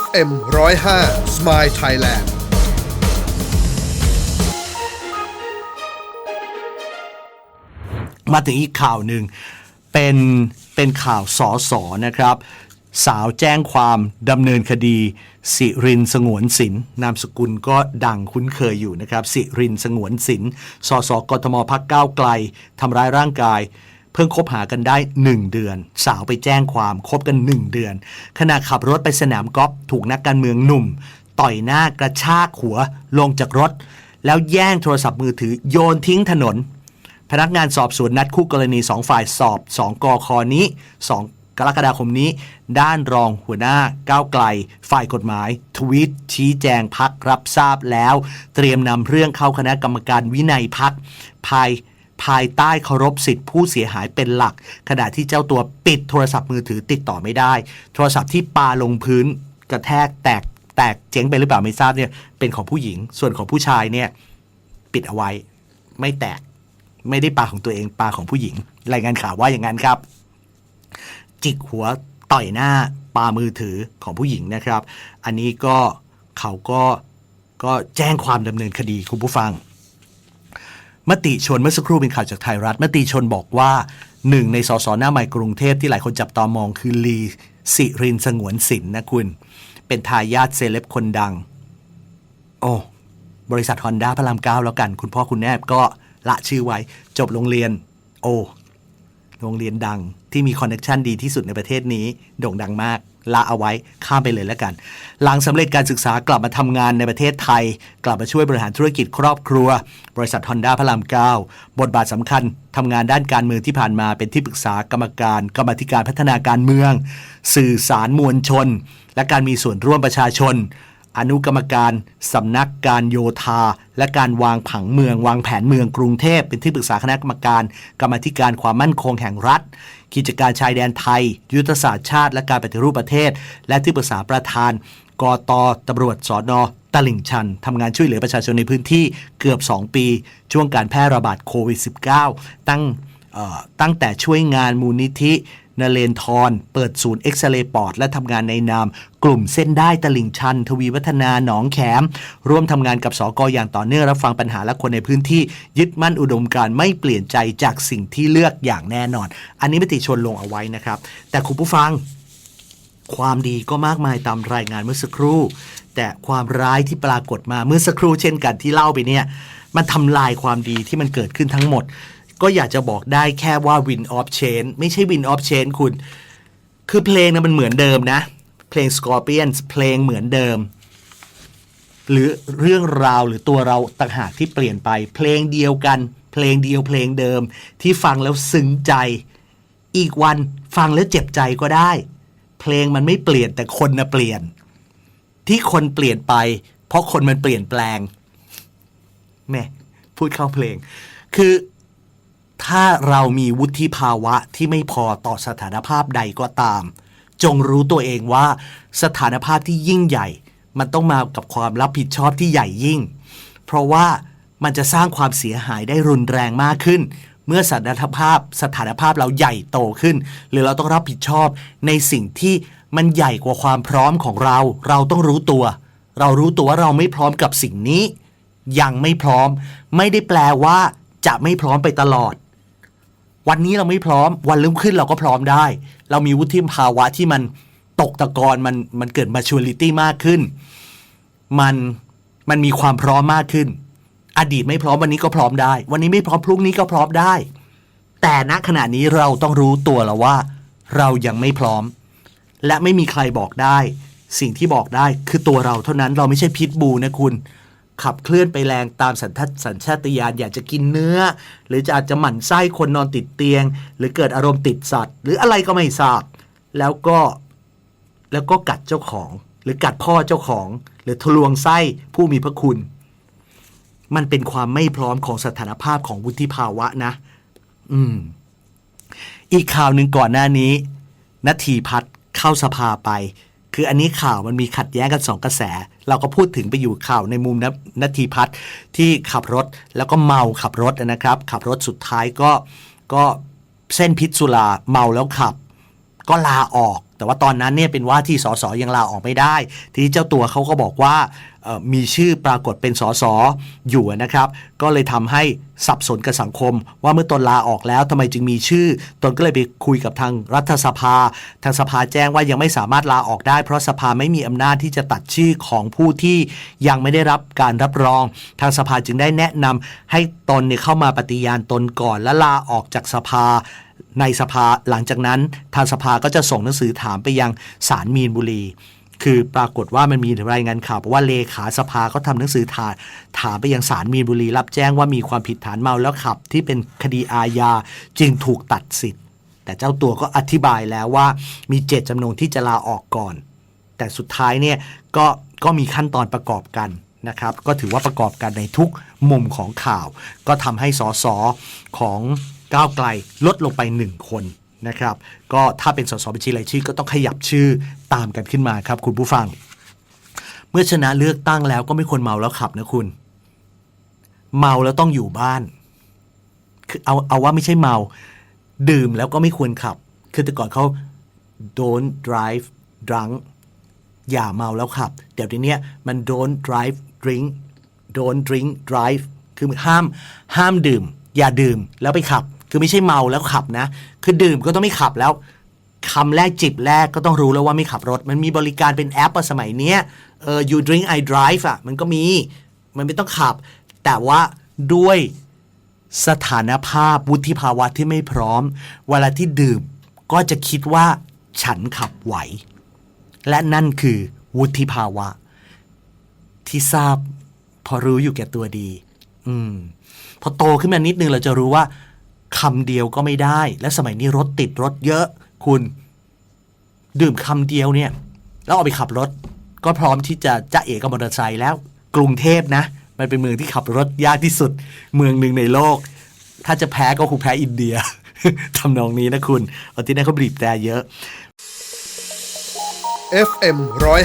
FM 105 Smile Thailand มาถึงอีกข่าวหนึ่งเป็นเป็นข่าวสอสอนะครับ สาวแจ้งความดำเนินคดี สิรินสงวนสินนามสกุลก็ดังคุ้นเคยอยู่นะครับ สิรินสงวนสินสสกทมพักก้าวไกลทำร้ายร่างกาย เพิ่งคบหากันได้ 1 เดือน สาวไปแจ้งความคบกัน 1 เดือน ขณะขับรถไปสนามกอล์ฟถูกนักการเมืองหนุ่ม ต่อยหน้ากระชากหัวลงจากรถ แล้วแย่งโทรศัพท์มือถือโยนทิ้งถนน พนักงานสอบสวนนัดคู่กรณี 2 ฝ่ายสอบ 2กคอนี้ 2กรกฎาคมนี้ ด้านรองหัวหน้าก้าวไกล ฝ่ายกฎหมาย ทวีตชี้แจงพักรับทราบแล้ว เตรียมนำเรื่องเข้าคณะกรรมการวินัยพักภาย ภายใต้เคารพสิทธิผู้เสียหายเป็นหลัก ขณะที่เจ้าตัวปิดโทรศัพท์มือถือติดต่อไม่ได้ โทรศัพท์ที่ปาลงพื้นกระแทกแตกแตกเจ๊งไปหรือเปล่าไม่ทราบเนี่ยเป็นของผู้หญิง ส่วนของผู้ชายเนี่ยปิดเอาไว้ไม่แตกไม่ได้ปาของตัวเองปาของผู้หญิง รายงานข่าวว่าอย่างนั้นครับ จิกหัวต่อยหน้าปามือถือของผู้หญิงนะครับ อันนี้ก็เขาก็ก็แจ้งความดำเนินคดีคุณผู้ฟัง มติชนเมื่อสักครู่เป็นข่าวจากไทยรัฐ มติชนบอกว่าหนึ่งในสสหน้าใหม่กรุงเทพที่หลายคนจับตามองคือลีสิรินสงวนสินนะคุณ เป็นทายาทเซเลบคนดัง โอ้บริษัทฮอนด้าพระรามเก้าแล้วกัน คุณพ่อคุณแม่ก็ละชื่อไว้ จบโรงเรียน โอ้โรงเรียนดังที่มีคอนเนคชันดีที่สุดในประเทศนี้โด่งดังมาก ละเอาไว้ข้ามไปเลยแล้วกัน หลังสำเร็จการศึกษากลับมาทำงานในประเทศไทย กลับมาช่วยบริหารธุรกิจครอบครัว บริษัทฮอนด้าพระรามเก้าบทบาทสำคัญทำงานด้านการเมืองที่ผ่านมาเป็นที่ปรึกษากรรมการ กรรมธิการพัฒนาการเมือง สื่อสารมวลชน และการมีส่วนร่วมประชาชน อนุกรรมการสำนักการโยธา และการวางผังเมือง วางแผนเมืองกรุงเทพ เป็นที่ปรึกษาคณะกรรมการ กรรมธิการความมั่นคงแห่งรัฐ กิจการชายแดนไทย ยุทธศาสตร์ชาติ และการปฏิรูปประเทศ และที่ปรึกษาประธานกตตำรวจสอนอตลิ่งชันทำงานช่วยเหลือประชาชนในพื้นที่เกือบ 2 ปี ช่วงการแพร่ระบาดโควิด -19 ตั้งตั้งแต่ช่วยงานมูลนิธิ นเรนทรเปิดศูนย์เอ็กซเรย์ปอดและทำงานในนาม กลุ่มเส้นได้ตลิ่งชัน ทวีวัฒนาหนองแขม ร่วมทำงานกับสกออย่างต่อเนื่องรับฟังปัญหาและคนในพื้นที่ ยึดมั่นอุดมการไม่เปลี่ยนใจจากสิ่งที่เลือกอย่างแน่นอน อันนี้มติชนลงเอาไว้นะครับ แต่คุณผู้ฟัง ความดีก็มากมายตามรายงานเมื่อสักครู่ แต่ความร้ายที่ปรากฏมาเมื่อสักครู่เช่นกันที่เล่าไปเนี่ยมันทำลายความดีที่มันเกิดขึ้นทั้งหมด ก็อยากจะบอกได้แค่ว่า win of change ไม่ใช่ win of change คุณ คือเพลงนะมันเหมือนเดิมนะ เพลง Scorpions เพลงเหมือนเดิม หรือเรื่องราวหรือตัวเราต่างหากที่เปลี่ยนไป เพลงเดียวกัน เพลงเดียวเพลงเดิม ที่ฟังแล้วซึ้งใจ อีกวันฟังแล้วเจ็บใจก็ได้ เพลงมันไม่เปลี่ยนแต่คนนะเปลี่ยน ที่คนเปลี่ยนไป เพราะคนมันเปลี่ยนแปลงแม่พูดเข้าเพลง คือ ถ้าเรามีวุฒิภาวะที่ไม่พอต่อสถานภาพใดก็ตาม จงรู้ตัวเองว่าสถานภาพที่ยิ่งใหญ่ มันต้องมากับความรับผิดชอบที่ใหญ่ยิ่ง เพราะว่ามันจะสร้างความเสียหายได้รุนแรงมากขึ้น เมื่อสถานภาพสถานภาพเราใหญ่โตขึ้น หรือเราต้องรับผิดชอบในสิ่งที่มันใหญ่กว่าความพร้อมของเรา เราต้องรู้ตัว เรารู้ตัวว่าเราไม่พร้อมกับสิ่งนี้ ยังไม่พร้อม ไม่ได้แปลว่าจะไม่พร้อมไปตลอด วันนี้เราไม่พร้อม วันรุ่งขึ้นเราก็พร้อมได้ เรามีวุฒิภาวะที่มันตกตะกอนมันมันเกิด maturity มากขึ้น มันมันมีความพร้อมมากขึ้น อดีตไม่พร้อมวันนี้ก็พร้อมได้ วันนี้ไม่พร้อมพรุ่งนี้ก็พร้อมได้ แต่ณขณะนี้เราต้องรู้ตัวแล้วว่า เรายังไม่พร้อม และไม่มีใครบอกได้ สิ่งที่บอกได้คือตัวเราเท่านั้นเราไม่ใช่พิษบูนะคุณ ขับเคลื่อนไปแรงตามสัญทัสัญชาตญาณอยากจะกินเนื้อ หรือจะอาจจะหมั่นไส้คนนอนติดเตียง หรือเกิดอารมณ์ติดสัตว์ หรืออะไรก็ไม่ทราบ แล้วก็แล้วก็กัดเจ้าของ หรือกัดพ่อเจ้าของ หรือทะลวงไส้ผู้มีพระคุณ มันเป็นความไม่พร้อมของสถานภาพของวุฒิภาวะนะ อืม อีกข่าวหนึ่งก่อนหน้านี้นาทีพัฒเข้าสภาไป คืออันนี้ข่าวมันมีขัดแย้งกันสองกระแส เราก็พูดถึงไปอยู่ข่าวในมุมนนาทีพัฒน์ที่ขับรถแล้วก็เมาขับรถนะครับ ขับรถสุดท้ายก็ก็เส้นพิษสุราเมาแล้วขับ ก็ลาออก แต่ว่าตอนนั้นเนี่ยเป็นว่าที่สสยังลาออกไม่ได้ ทีนี้เจ้าตัวเขาก็บอกว่ามีชื่อปรากฏเป็นสสอยู่นะครับ ก็เลยทำให้สับสนกับสังคม ว่าเมื่อตนลาออกแล้วทำไมจึงมีชื่อ ตนก็เลยไปคุยกับทางรัฐสภา ทางสภาแจ้งว่ายังไม่สามารถลาออกได้ เพราะสภาไม่มีอำนาจที่จะตัดชื่อของผู้ที่ยังไม่ได้รับการรับรอง ทางสภาจึงได้แนะนำให้ตนเนี่ยเข้ามาปฏิญาณตนก่อนและลาออกจากสภา ในสภาหลังจากนั้นทางสภาก็จะส่งหนังสือถามไปยังศาลมีนบุรี คือปรากฏว่ามันมีรายงานข่าวบอกว่าเลขาสภาก็ทำหนังสือถามถามไปยังศาลมีนบุรี รับแจ้งว่ามีความผิดฐานเมาแล้วขับ ที่เป็นคดีอาญาจึงถูกตัดสิทธิ์ แต่เจ้าตัวก็อธิบายแล้วว่ามีเจตจำนงที่จะลาออกก่อน แต่สุดท้ายเนี่ยก็ก็มีขั้นตอนประกอบกันนะครับ ก็ถือว่าประกอบกันในทุกมุมของข่าว ก็ทำให้สสของ ก้าวไกลลดลงไปหนึ่งคนนะครับก็ถ้าเป็นสสบัญชีรายชื่อก็ต้องขยับชื่อตามกันขึ้นมาครับคุณผู้ฟัง เมื่อชนะเลือกตั้งแล้วก็ไม่ควรเมาแล้วขับนะคุณ เมาแล้วต้องอยู่บ้านคือเอาเอาว่าไม่ใช่เมา ดื่มแล้วก็ไม่ควรขับ คือแต่ก่อนเขา don't drive drunk อย่าเมาแล้วขับ เดี๋ยวนี้เนี่ยมัน don't drive drink don't drink drive คือห้ามห้ามดื่ม อย่าดื่มแล้วไปขับ คือไม่ใช่เมาแล้วขับนะ คือดื่มก็ต้องไม่ขับแล้วคำแรกจิบแรกก็ต้องรู้แล้วว่าไม่ขับรถ มันมีบริการเป็นแอปอะสมัยเนี้ยเออ you drink I drive อะมันก็มี มันไม่ต้องขับ แต่ว่าด้วยสถานภาพวุฒิภาวะที่ไม่พร้อม เวลาที่ดื่มก็จะคิดว่าฉันขับไหว และนั่นคือวุฒิภาวะ ที่ทราบพอรู้อยู่แก่ตัวดี อืม พอโตขึ้นมานิดนึงเราจะรู้ว่า คำเดียวก็ไม่ได้ และสมัยนี้รถติดรถเยอะ คุณ ดื่มคำเดียวเนี่ย แล้วเอาไปขับรถ ก็พร้อมที่จะจะเอกกับมอเตอร์ไซค์แล้ว กรุงเทพนะ มันเป็นเมืองที่ขับรถยากที่สุด เมืองหนึ่งในโลก ถ้าจะแพ้ก็คงแพ้อินเดียทำนองนี้นะคุณเอาที่นั่นเขาบีบแต่เยอะ FM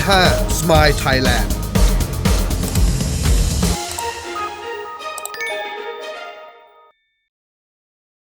105 Smile Thailand